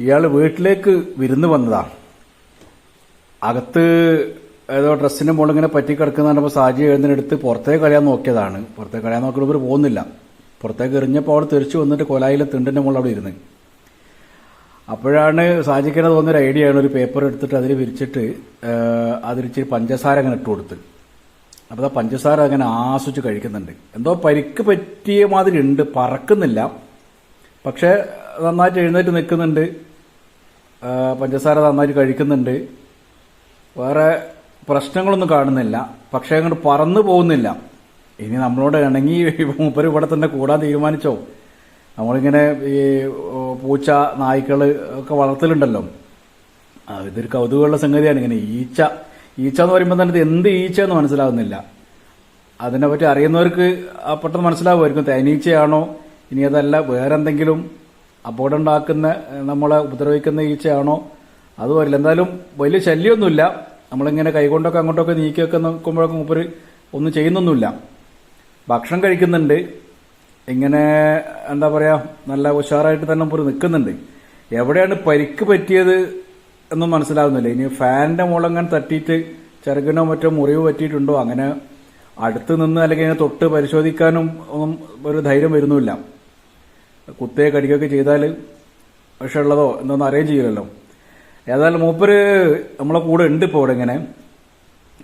ഇയാൾ വീട്ടിലേക്ക് വിരുന്ന് വന്നതാ. അകത്ത് ഏതോ ഡ്രസ്സിന്റെ മുകളിൽ ഇങ്ങനെ പറ്റിക്കിടക്കുന്ന പറഞ്ഞപ്പോൾ സാജി എഴുന്നേലെടുത്ത് പുറത്തേക്ക് കളയാൻ നോക്കിയതാണ്. പുറത്തേക്ക് കളയാൻ നോക്കിയപ്പോൾ ഇവർ പോകുന്നില്ല. പുറത്തേക്ക് എറിഞ്ഞപ്പോൾ അവിടെ തിരിച്ചു വന്നിട്ട് കൊലായിലെ തിണ്ടിന്റെ മുകളിൽ അവിടെ ഇരുന്ന്. അപ്പോഴാണ് സാജിക്കനെ തോന്നിയൊരു ഐഡിയ ആണ്. ഒരു പേപ്പർ എടുത്തിട്ട് അതിൽ വിരിച്ചിട്ട് അതിരിച്ചിരി പഞ്ചസാര അങ്ങനെ ഇട്ട് കൊടുത്ത്. അപ്പോൾ ആ പഞ്ചസാര അങ്ങനെ ആസ്വദിച്ച് കഴിക്കുന്നുണ്ട്. എന്തോ പരിക്ക് പറ്റിയ മാതിരി ഉണ്ട്. പറക്കുന്നില്ല. പക്ഷേ നന്നായിട്ട് എഴുന്നേറ്റ് നിൽക്കുന്നുണ്ട്. പഞ്ചസാര നന്നായിട്ട് കഴിക്കുന്നുണ്ട്. വേറെ പ്രശ്നങ്ങളൊന്നും കാണുന്നില്ല. പക്ഷേ അങ്ങോട്ട് പറന്നു പോകുന്നില്ല. ഇനി നമ്മളോട് ഇണങ്ങി മൂപ്പര് ഇവിടെ തന്നെ കൂടാൻ തീരുമാനിച്ചോ? നമ്മളിങ്ങനെ ഈ പൂച്ച നായ്ക്കൾ ഒക്കെ വളർത്തലുണ്ടല്ലോ. ഇതൊരു കൗതുകമുള്ള സംഗതിയാണ്. ഇങ്ങനെ ഈച്ച ഈച്ച എന്ന് പറയുമ്പോൾ തന്നെ ഇത് എന്ത് ഈച്ച എന്ന് മനസ്സിലാവുന്നില്ല. അതിനെപ്പറ്റി അറിയുന്നവർക്ക് പെട്ടെന്ന് മനസ്സിലാവുമായിരിക്കും. തേനീച്ചയാണോ ഇനി അതല്ല വേറെന്തെങ്കിലും അപകടം ഉണ്ടാക്കുന്ന നമ്മളെ ഉപദ്രവിക്കുന്ന ഈച്ചയാണോ? അത് വരില്ല എന്തായാലും വലിയ ശല്യമൊന്നുമില്ല നമ്മളിങ്ങനെ കൈകൊണ്ടൊക്കെ അങ്ങോട്ടൊക്കെ നീക്കിയൊക്കെ നോക്കുമ്പോഴൊക്കെ മൂപ്പര് ഒന്നും ചെയ്യുന്നൊന്നുമില്ല. ഭക്ഷണം കഴിക്കുന്നുണ്ട്. ഇങ്ങനെ എന്താ പറയാ നല്ല ഉഷാറായിട്ട് തന്നെ മൂപ്പര് നിൽക്കുന്നുണ്ട്. എവിടെയാണ് പരിക്ക് പറ്റിയത് എന്നും മനസ്സിലാവുന്നില്ല. ഇനി ഫാനിന്റെ മുളങ്ങാൻ തട്ടിയിട്ട് ചെറുകിനോ മറ്റോ മുറിവ് പറ്റിയിട്ടുണ്ടോ? അങ്ങനെ അടുത്ത് നിന്ന് അല്ലെങ്കിൽ തൊട്ട് പരിശോധിക്കാനും ഒന്നും ഒരു ധൈര്യം വരുന്നുമില്ല. കുത്തയെ കടിക്കുകയൊക്കെ ചെയ്താൽ വിഷമുള്ളതോ എന്നൊന്നും അറേഞ്ച് ചെയ്യില്ലല്ലോ. ഏതായാലും മൂപ്പര് നമ്മളെ കൂടെ ഉണ്ട് ഇപ്പോൾ ഇവിടെ ഇങ്ങനെ.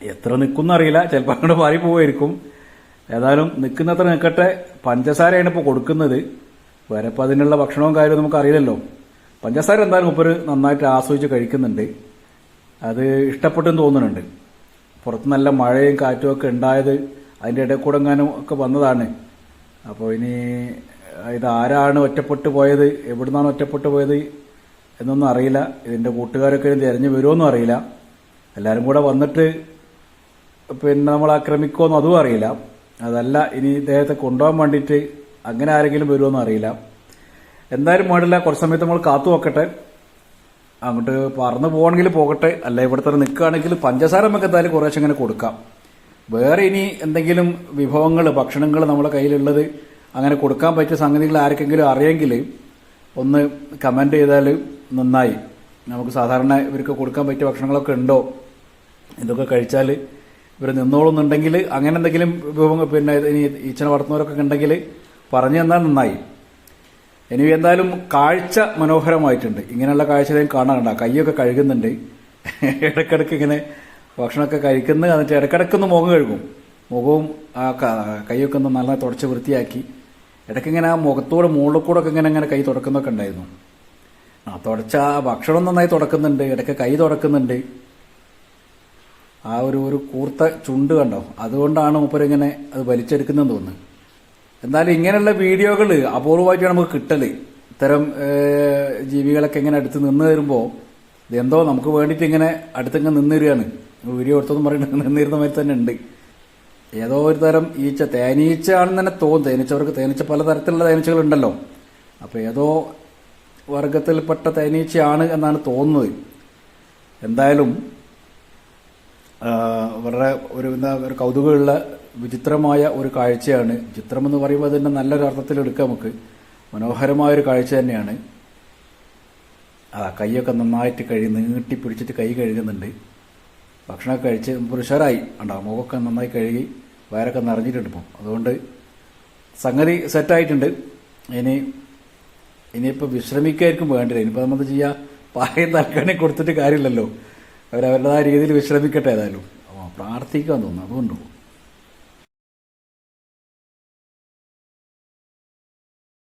എത്ര നിൽക്കും അറിയില്ല. ചിലപ്പോൾ അങ്ങോട്ട് മാറി പോവായിരിക്കും ഏതായാലും നിൽക്കുന്നത്ര നിൽക്കട്ടെ പഞ്ചസാരയാണ് ഇപ്പോൾ കൊടുക്കുന്നത്. വേറെ ഇപ്പോൾ അതിനുള്ള ഭക്ഷണവും കാര്യവും നമുക്ക് അറിയില്ലല്ലോ. പഞ്ചസാര എന്തായാലും മൂപ്പര് നന്നായിട്ട് ആസ്വദിച്ച് കഴിക്കുന്നുണ്ട്. അത് ഇഷ്ടപ്പെട്ടെന്ന് തോന്നുന്നുണ്ട്. പുറത്ത് നല്ല മഴയും കാറ്റും ഒക്കെ ഉണ്ടായത് അതിന്റെ ഇടയിൽ കൂടെ എങ്ങാനും ഒക്കെ വന്നതാണ്. അപ്പോൾ ഇനി ഇത് ആരാണ് ഒറ്റപ്പെട്ടു പോയത്? എവിടുന്നാണ് ഒറ്റപ്പെട്ടു പോയത്? എന്നൊന്നും അറിയില്ല. ഇതിന്റെ കൂട്ടുകാരൊക്കെ തിരഞ്ഞു വരുമോന്നും അറിയില്ല. എല്ലാവരും കൂടെ വന്നിട്ട് പിന്നെ നമ്മൾ ആക്രമിക്കുമോന്നും അതും അറിയില്ല. അതല്ല ഇനി ഇദ്ദേഹത്തെ കൊണ്ടുപോകാൻ വേണ്ടിയിട്ട് അങ്ങനെ ആരെങ്കിലും വരുമോന്നും അറിയില്ല. എന്തായാലും വേണ്ടില്ല കുറച്ച് സമയത്ത് നമ്മൾ കാത്തു നോക്കട്ടെ. അങ്ങോട്ട് പറന്നു പോകണമെങ്കിൽ പോകട്ടെ. അല്ല ഇവിടെ തന്നെ നിൽക്കുകയാണെങ്കിൽ പഞ്ചസാര നമുക്ക് എന്തായാലും കുറേശ്ശെ ഇങ്ങനെ കൊടുക്കാം. വേറെ ഇനി എന്തെങ്കിലും വിഭവങ്ങൾ ഭക്ഷണങ്ങൾ നമ്മുടെ കയ്യിലുള്ളത് അങ്ങനെ കൊടുക്കാൻ പറ്റിയ സംഗതികൾ ആർക്കെങ്കിലും അറിയെങ്കിൽ ഒന്ന് കമന്റ് ചെയ്താൽ നന്നായി. നമുക്ക് സാധാരണ ഇവർക്ക് കൊടുക്കാൻ പറ്റിയ ഭക്ഷണങ്ങളൊക്കെ ഉണ്ടോ? ഇതൊക്കെ കഴിച്ചാൽ ഇവർ നിന്നോളുന്നുണ്ടെങ്കിൽ അങ്ങനെ എന്തെങ്കിലും വിഭവങ്ങൾ പിന്നെ ഇനി ഈച്ചനെ വളർത്തുന്നവരൊക്കെ ഉണ്ടെങ്കിൽ പറഞ്ഞു തന്നാൽ നന്നായി. ഇനി എന്തായാലും കാഴ്ച മനോഹരമായിട്ടുണ്ട്. ഇങ്ങനെയുള്ള കാഴ്ചയും കാണാറുണ്ട്. കൈയൊക്കെ കഴുകുന്നുണ്ട്. ഇടക്കിടക്ക് ഇങ്ങനെ ഭക്ഷണമൊക്കെ കഴിക്കുന്നു. എന്നിട്ട് ഇടക്കിടക്കൊന്ന് മുഖം കഴുകും. മുഖവും ആ കൈയൊക്കെ ഒന്ന് നല്ല തുടച്ച് വൃത്തിയാക്കി. ഇടയ്ക്ക് ഇങ്ങനെ ആ മുഖത്തോട് മുകളിൽ കൂടെ ഒക്കെ ഇങ്ങനെ ഇങ്ങനെ കൈ തുടക്കുന്നൊക്കെ ഉണ്ടായിരുന്നു. ആ തുടച്ച ഭക്ഷണം നന്നായി തുടക്കുന്നുണ്ട് ഇടയ്ക്ക് കൈ തുടക്കുന്നുണ്ട്. ആ ഒരു ഒരു കൂർത്ത ചുണ്ട് കണ്ടോ? അതുകൊണ്ടാണ് മൂപ്പരിങ്ങനെ അത് വലിച്ചെടുക്കുന്നതെന്ന് തോന്നുന്നു എന്നാലും ഇങ്ങനെയുള്ള വീഡിയോകൾ അപൂർവമായിട്ടാണ് നമുക്ക് കിട്ടൽ. ഇത്തരം ജീവികളൊക്കെ ഇങ്ങനെ അടുത്ത് നിന്ന് തരുമ്പോൾ ഇതെന്തോ നമുക്ക് വേണ്ടിയിട്ട് ഇങ്ങനെ അടുത്തിങ്ങനെ നിന്നിരുകയാണ് വീഡിയോ എടുത്തെന്ന് പറയുന്നത് നിന്നിരുന്ന മാതിരി തന്നെ ഉണ്ട്. ഏതോ ഒരു തരം ഈച്ച തേനീച്ച ആണെന്ന് തന്നെ തോന്നും. തേനീച്ചവർക്ക് തേനീച്ച പല തരത്തിലുള്ള തേനീച്ചകൾ ഉണ്ടല്ലോ അപ്പോൾ ഏതോ വർഗത്തിൽപ്പെട്ട തേനീച്ചയാണ് എന്നാണ് തോന്നുന്നത്. എന്തായാലും വളരെ ഒരു എന്താ ഒരു കൗതുകമുള്ള വിചിത്രമായ ഒരു കാഴ്ചയാണ്. ചിത്രം എന്ന് പറയുമ്പോൾ അതിന്റെ നല്ലൊരു അർത്ഥത്തിൽ എടുക്കാം നമുക്ക്. മനോഹരമായ ഒരു കാഴ്ച തന്നെയാണ്. ആ കൈയൊക്കെ നന്നായിട്ട് കഴുകി നീട്ടി പിടിച്ചിട്ട് കൈ കഴുകുന്നുണ്ട്. ഭക്ഷണമൊക്കെ കഴിച്ച് പുരുഷരായി. ഉണ്ടാവും മുഖമൊക്കെ നന്നായി കഴുകി. വയറൊക്കെ നിറഞ്ഞിട്ടുണ്ട് ഇപ്പം. അതുകൊണ്ട് സംഗതി സെറ്റായിട്ടുണ്ട്. ഇനി ഇനിയിപ്പോൾ വിശ്രമിക്കായിരിക്കും വേണ്ടത്. ഇനിയിപ്പോൾ നമ്മൾ ചെയ്യാ? പായം തൽക്കാണി കൊടുത്തിട്ട് കാര്യമില്ലല്ലോ. അവരവരുടേതായ രീതിയിൽ വിശ്രമിക്കട്ടെ ഏതായാലും. പ്രാർത്ഥിക്കാൻ തോന്നുന്നു. അതുകൊണ്ടു.